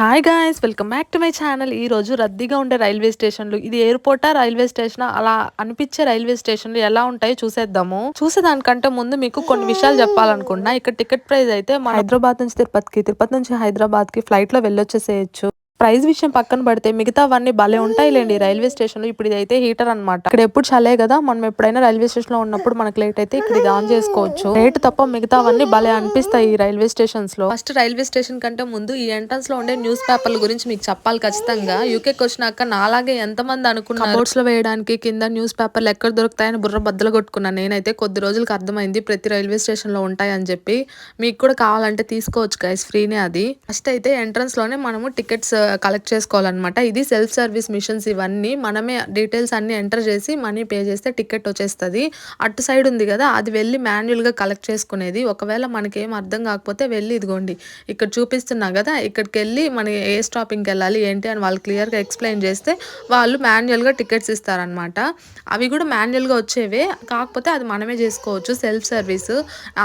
Hi guys welcome back to my channel ఈ రోజు రద్దీగా ఉండే రైల్వే స్టేషన్లు. ఇది ఎయిర్పోర్టా రైల్వే స్టేషన్? అలా అనిపించే రైల్వే స్టేషన్లు ఎలా ఉంటాయో చూసేద్దాము. చూసేదానికంటే ముందు మీకు కొన్ని విషయాలు చెప్పాలనుకున్నా ఇక్కడ టికెట్ ప్రైస్ అయితే మా హైదరాబాద్ నుంచి తిరుపతికి తిరుపతి నుంచి హైదరాబాద్కి ఫ్లైట్లో వెళ్ళొచ్చేసేయచ్చు. ప్రైస్ విషయం పక్కన పడితే మిగతావన్నీ భలే ఉంటాయిలేండి రైల్వే స్టేషన్లో ఇప్పుడు ఇదైతే హీటర్ అన్నమాట. ఇక్కడ ఎప్పుడు చలే కదా మనం ఎప్పుడైనా రైల్వే స్టేషన్లో ఉన్నప్పుడు మనకి లేట్ అయితే ఇక్కడ ఇది ఆన్ చేసుకోవచ్చు. రేట్ తప్ప మిగతావన్నీ భలే అనిపిస్తాయి ఈ రైల్వే స్టేషన్స్లో ఫస్ట్ రైల్వే స్టేషన్ కంటే ముందు ఈ ఎంట్రన్స్లో ఉండే న్యూస్ పేపర్ల గురించి మీకు చెప్పాలి ఖచ్చితంగా. యూకేకి వచ్చినాక నాలాగే ఎంతమంది అనుకున్నారు? కబోర్డ్స్లో వేయడానికి కింద న్యూస్ పేపర్లు ఎక్కడ దొరుకుతాయని బుర్ర బద్దలు కొట్టుకున్నాను నేనైతే కొద్ది రోజులకు అర్థమైంది ప్రతి రైల్వే స్టేషన్లో ఉంటాయి అని చెప్పి. మీకు కూడా కావాలంటే తీసుకోవచ్చు గైస్ ఫ్రీనే అది. ఫస్ట్ అయితే ఎంట్రన్స్లోనే మనము టికెట్స్ కలెక్ట్ చేసుకోవాలన్నమాట. ఇది సెల్ఫ్ సర్వీస్ మిషన్స్ ఇవన్నీ. మనమే డీటెయిల్స్ అన్నీ ఎంటర్ చేసి మనీ పే చేస్తే టికెట్ వచ్చేస్తుంది. అటు సైడ్ ఉంది కదా అది వెళ్ళి మాన్యువల్గా కలెక్ట్ చేసుకునేది. ఒకవేళ మనకి ఏం అర్థం కాకపోతే వెళ్ళి ఇదిగోండి. ఇక్కడ చూపిస్తున్నా కదా ఇక్కడికి వెళ్ళి మనకి ఏ స్టాపింగ్కి వెళ్ళాలి ఏంటి అని వాళ్ళు క్లియర్గా ఎక్స్ప్లెయిన్ చేస్తే వాళ్ళు మాన్యువల్గా టికెట్స్ ఇస్తారనమాట అవి కూడా మాన్యువల్గా వచ్చేవే. కాకపోతే అది మనమే చేసుకోవచ్చు సెల్ఫ్ సర్వీస్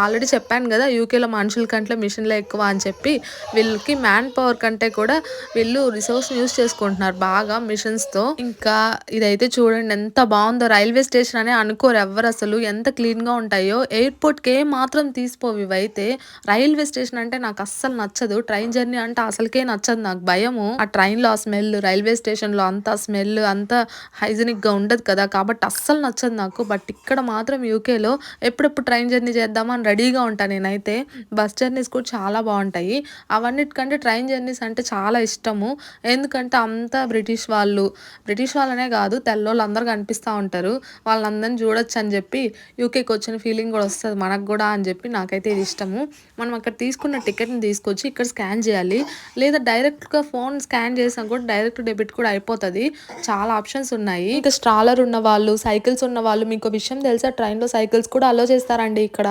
ఆల్రెడీ చెప్పాను కదా యూకేలో మనుషుల కంటే మిషన్లే ఎక్కువ అని చెప్పి వీళ్ళకి మ్యాన్ పవర్ కంటే కూడా వీళ్ళు రిసోర్స్ యూస్ చేసుకుంటున్నారు బాగా మిషన్స్తో. ఇంకా ఇదైతే చూడండి ఎంత బాగుందో రైల్వే స్టేషన్ అనే అనుకోరు ఎవరు అసలు. ఎంత క్లీన్గా ఉంటాయో. ఎయిర్పోర్ట్కి మాత్రం తీసిపోవు ఇవైతే రైల్వే స్టేషన్ అంటే నాకు అస్సలు నచ్చదు. ట్రైన్ జర్నీ అంటే అసలుకే నచ్చదు నాకు భయము. ఆ ట్రైన్లో ఆ స్మెల్ రైల్వే స్టేషన్లో అంత స్మెల్ అంత హైజీనిక్గా ఉండదు కదా. కాబట్టి అస్సలు నచ్చదు నాకు. బట్ ఇక్కడ మాత్రం యూకేలో ఎప్పుడెప్పుడు ట్రైన్ జర్నీ చేద్దామని రెడీగా ఉంటాను నేనైతే. బస్ జర్నీస్ కూడా చాలా బాగుంటాయి. అవన్నిటికంటే ట్రైన్ జర్నీస్ అంటే చాలా ఇష్టము. ఎందుకంటే అంతా బ్రిటిష్ వాళ్ళు బ్రిటిష్ వాళ్ళనే కాదు తెల్లోళ్ళు అందరు కనిపిస్తూ ఉంటారు. వాళ్ళందరిని చూడొచ్చు అని చెప్పి యూకేకి వచ్చిన ఫీలింగ్ కూడా వస్తుంది మనకు కూడా అని చెప్పి నాకైతే ఇది ఇష్టము. మనం అక్కడ తీసుకున్న టికెట్ని తీసుకొచ్చి ఇక్కడ స్కాన్ చేయాలి. లేదా డైరెక్ట్గా ఫోన్ స్కాన్ చేసినా కూడా డైరెక్ట్ డెబిట్ కూడా అయిపోతుంది. చాలా ఆప్షన్స్ ఉన్నాయి. ఇంకా స్ట్రాలర్ ఉన్న వాళ్ళు సైకిల్స్ ఉన్న వాళ్ళు మీకు విషయం తెలుసా? ట్రైన్లో సైకిల్స్ కూడా అలో చేస్తారండి ఇక్కడ.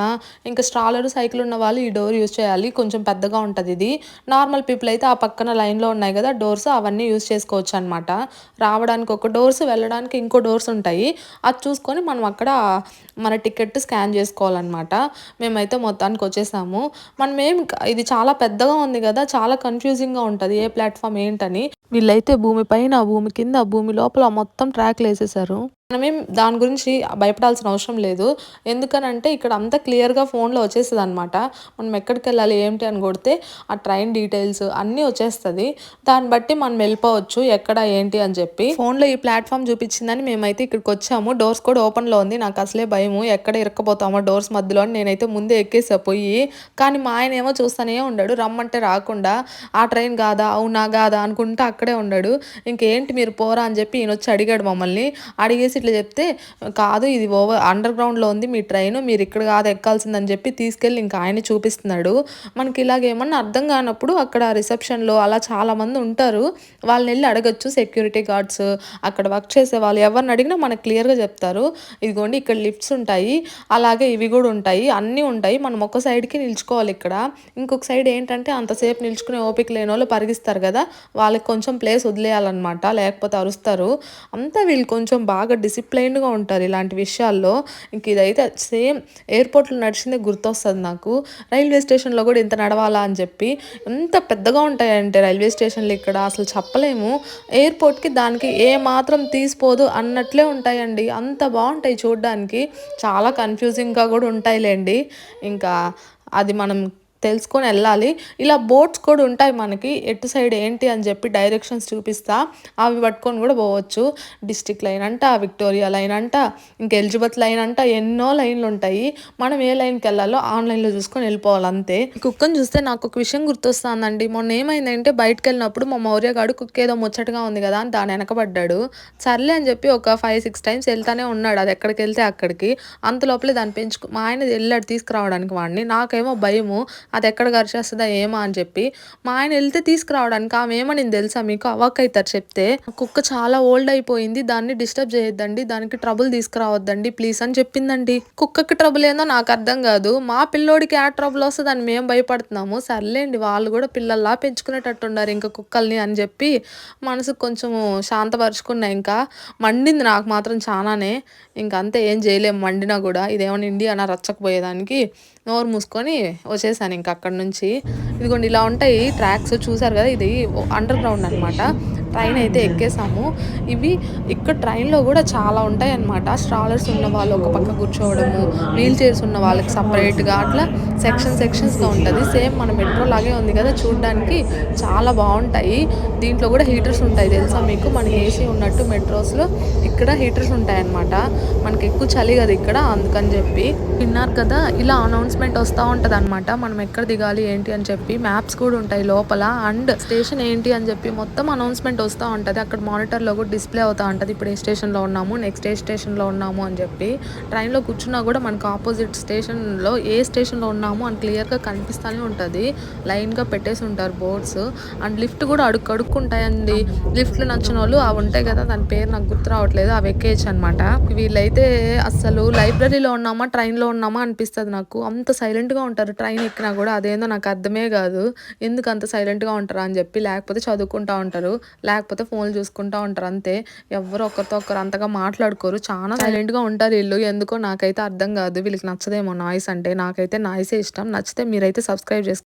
ఇంకా స్ట్రాలర్ సైకిల్ ఉన్న వాళ్ళు ఈ డోర్ యూస్ చేయాలి. కొంచెం పెద్దగా ఉంటుంది ఇది. నార్మల్ పీపుల్ అయితే ఆ పక్కన లైన్లో ఉన్నాయి కదా డోర్స్ అవన్నీ యూస్ చేసుకోవచ్చు అనమాట రావడానికి ఒక డోర్స్ వెళ్ళడానికి ఇంకో డోర్స్ ఉంటాయి. అది చూసుకొని మనం అక్కడ మన టికెట్ స్కాన్ చేసుకోవాలన్నమాట. మేమైతే మొత్తానికి వచ్చేసాము. మనం ఏం ఇది చాలా పెద్దగా ఉంది కదా చాలా కన్ఫ్యూజింగ్గా ఉంటుంది. ఏ ప్లాట్ఫామ్ ఏంటని. వీళ్ళైతే భూమి పైన భూమి కింద భూమి లోపల మొత్తం ట్రాక్లు వేసేసారు. మనమేం దాని గురించి భయపడాల్సిన అవసరం లేదు. ఎందుకనంటే ఇక్కడ అంతా క్లియర్గా ఫోన్లో వచ్చేస్తుంది అనమాట మనం ఎక్కడికి వెళ్ళాలి ఏంటి అని కొడితే ఆ ట్రైన్ డీటెయిల్స్ అన్నీ వచ్చేస్తుంది. దాన్ని బట్టి మనం వెళ్ళిపోవచ్చు ఎక్కడ ఏంటి అని చెప్పి. ఫోన్లో ఈ ప్లాట్ఫామ్ చూపించిందని మేమైతే ఇక్కడికి వచ్చాము. డోర్స్ కూడా ఓపెన్లో ఉంది. నాకు అసలే భయము. ఎక్కడ ఇరక్కపోతామో డోర్స్ మధ్యలో అని నేనైతే ముందే ఎక్కేసా పోయి. కానీ మా ఆయన ఏమో చూస్తూనే ఉన్నాడు రమ్మంటే రాకుండా ఆ ట్రైన్ కాదా? అవునా? కాదా? అనుకుంటా అక్కడే ఉన్నాడు ఇంకేంటి మీరు పోరా అని చెప్పి ఈయన వచ్చి అడిగాడు మమ్మల్ని. అడిగేసి ఇట్లా చెప్తే కాదు ఇది ఓవర్ అండర్ గ్రౌండ్లో ఉంది మీ ట్రైన్ మీరు ఇక్కడ కాదు ఎక్కాల్సిందని చెప్పి తీసుకెళ్ళి ఇంకా ఆయన చూపిస్తున్నాడు. మనకి ఇలాగేమన్నా అర్థం కానప్పుడు అక్కడ రిసెప్షన్లో అలా చాలా మంది ఉంటారు. వాళ్ళని వెళ్ళి అడగచ్చు సెక్యూరిటీ గార్డ్స్ అక్కడ వర్క్ చేసే వాళ్ళు ఎవరిని అడిగినా మనకు క్లియర్గా చెప్తారు. ఇదిగోండి ఇక్కడ లిఫ్ట్స్ ఉంటాయి అలాగే ఇవి కూడా ఉంటాయి అన్నీ ఉంటాయి మనం ఒక సైడ్కి నిల్చుకోవాలి ఇక్కడ. ఇంకొక సైడ్ ఏంటంటే అంతసేపు నిల్చుకునే ఓపిక లేని వాళ్ళు పరిగిస్తారు కదా వాళ్ళకి కొంచెం ప్లేస్ వదిలేయాలన్నమాట లేకపోతే అరుస్తారు. అంతా వీళ్ళు కొంచెం బాగా డిసిప్లైన్డ్గా ఉంటారు ఇలాంటి విషయాల్లో. ఇంక ఇదైతే సేమ్ ఎయిర్పోర్ట్లో నడిచిందే గుర్తొస్తుంది నాకు. రైల్వే స్టేషన్లో కూడా ఇంత నడవాలా అని చెప్పి. ఎంత పెద్దగా ఉంటాయంటే రైల్వే స్టేషన్లు ఇక్కడ అసలు చెప్పలేము. ఎయిర్పోర్ట్కి దానికి ఏ మాత్రం తీసిపోదు అన్నట్లే ఉంటాయండి. అంత బాగుంటాయి చూడడానికి. చాలా కన్ఫ్యూజింగ్గా కూడా ఉంటాయిలేండి. ఇంకా అది మనం తెలుసుకొని వెళ్ళాలి. ఇలా బోట్స్ కూడా ఉంటాయి మనకి. ఎటు సైడ్ ఏంటి అని చెప్పి డైరెక్షన్స్ చూపిస్తా. అవి పట్టుకొని కూడా పోవచ్చు. డిస్టిక్ లైన్ అంట విక్టోరియా లైన్ అంట ఇంక ఎలిజబెత్ లైన్ అంట ఎన్నో లైన్లు ఉంటాయి. మనం ఏ లైన్కి వెళ్ళాలో ఆన్లైన్లో చూసుకొని వెళ్ళిపోవాలి అంతే. కుక్కని చూస్తే నాకు ఒక విషయం గుర్తొస్తుందండి. మొన్న ఏమైందంటే బయటకు వెళ్ళినప్పుడు మా మౌర్యగాడు కుక్క ఏదో ముచ్చటగా ఉంది కదా అని దాని వెనకబడ్డాడు. సర్లే అని చెప్పి ఒక ఫైవ్ సిక్స్ టైమ్స్ వెళ్తానే ఉన్నాడు. అది ఎక్కడికి వెళ్తే అక్కడికి. అంత లోపలే దాన్ని పెంచుకు మా ఆయన వెళ్ళాడు తీసుకురావడానికి వాడిని. నాకేమో భయము. అది ఎక్కడ గరిచేస్తుందా ఏమో అని చెప్పి మా ఆయన వెళ్తే తీసుకురావడానికి ఆమె ఏమో నేను తెలుసా మీకు అవాక్ అవుతారు చెప్తే కుక్క చాలా ఓల్డ్ అయిపోయింది దాన్ని డిస్టర్బ్ చేయొద్దండి దానికి ట్రబుల్ తీసుకురావద్దండి ప్లీజ్ అని చెప్పిందండి. కుక్కకి ట్రబుల్ ఏందో నాకు అర్థం కాదు. మా పిల్లోడికి ఆ ట్రబుల్ వస్తుంది అని మేము భయపడుతున్నాము. సర్లేండి వాళ్ళు కూడా పిల్లల్లా పెంచుకునేటట్టు ఉన్నారు ఇంకా కుక్కల్ని అని చెప్పి మనసుకు కొంచెము శాంతపరుచుకున్నా ఇంకా. మండింది నాకు మాత్రం చాలానే. ఇంకా అంతే ఏం చేయలేము మండినా కూడా. ఇదేమన్నా ఇండియానా రచ్చకపోయేదానికి నోరు మూసుకొని వచ్చేసాను ఇంక అక్కడ నుంచి. ఇదిగోండి ఇలా ఉంటాయి ట్రాక్స్. చూసారు కదా ఇది అండర్ గ్రౌండ్ అనమాట ట్రైన్ అయితే ఎక్కేసాము. ఇవి ఇక్కడ ట్రైన్లో కూడా చాలా ఉంటాయి అన్నమాట స్ట్రాలర్స్ ఉన్న వాళ్ళు ఒక పక్క కూర్చోవడము వీల్ చైర్స్ ఉన్న వాళ్ళకి సపరేట్గా అట్లా సెక్షన్ సెక్షన్స్గా ఉంటుంది. సేమ్ మన మెట్రో లాగే ఉంది కదా చూడడానికి చాలా బాగుంటాయి. దీంట్లో కూడా హీటర్స్ ఉంటాయి తెలుసా మీకు? మనకి ఏసీ ఉన్నట్టు మెట్రోస్లో ఇక్కడ హీటర్స్ ఉంటాయి అన్నమాట మనకి ఎక్కువ చలి కదా ఇక్కడ అందుకని చెప్పి. విన్నారు కదా ఇలా అనౌన్స్మెంట్ వస్తూ ఉంటుంది అనమాట మనం ఎక్కడ దిగాలి ఏంటి అని చెప్పి. మ్యాప్స్ కూడా ఉంటాయి లోపల. అండ్ స్టేషన్ ఏంటి అని చెప్పి మొత్తం అనౌన్స్మెంట్ వస్తూ ఉంటుంది. అక్కడ మానిటర్లో కూడా డిస్ప్లే అవుతూ ఉంటుంది. ఇప్పుడు ఏ స్టేషన్లో ఉన్నాము నెక్స్ట్ ఏ స్టేషన్లో ఉన్నాము అని చెప్పి. ట్రైన్లో కూర్చున్నా కూడా మనకు ఆపోజిట్ స్టేషన్లో ఏ స్టేషన్లో ఉన్నాము అని క్లియర్గా కనిపిస్తూనే ఉంటుంది. లైన్గా పెట్టేసి ఉంటారు బోర్డ్స్. అండ్ లిఫ్ట్ కూడా అడుగు అడుక్కుంటాయండి. లిఫ్ట్లు నచ్చిన వాళ్ళు అవి ఉంటాయి కదా దాని పేరు నాకు గుర్తు రావట్లేదు. అవి ఎక్కేయచ్చు అనమాట వీళ్ళైతే అసలు లైబ్రరీలో ఉన్నామా ట్రైన్లో ఉన్నామా అనిపిస్తుంది నాకు. అంత సైలెంట్గా ఉంటారు ట్రైన్ ఎక్కినా కూడా. అదేందో నాకు అర్థమే కాదు. ఎందుకు అంత సైలెంట్గా ఉంటారా అని చెప్పి లేకపోతే చదువుకుంటూ ఉంటారు. లేకపోతే ఫోన్లు చూసుకుంటా ఉంటారు అంతే. ఎవరు ఒకరితో ఒకరు అంతగా మాట్లాడుకోరు. చాలా సైలెంట్గా ఉంటారు వీళ్ళు. ఎందుకో నాకైతే అర్థం కాదు. వీళ్ళకి నచ్చదేమో నాయిస్ అంటే. నాకైతే నాయిసే ఇష్టం. నచ్చితే మీరైతే సబ్స్క్రైబ్ చేసుకోండి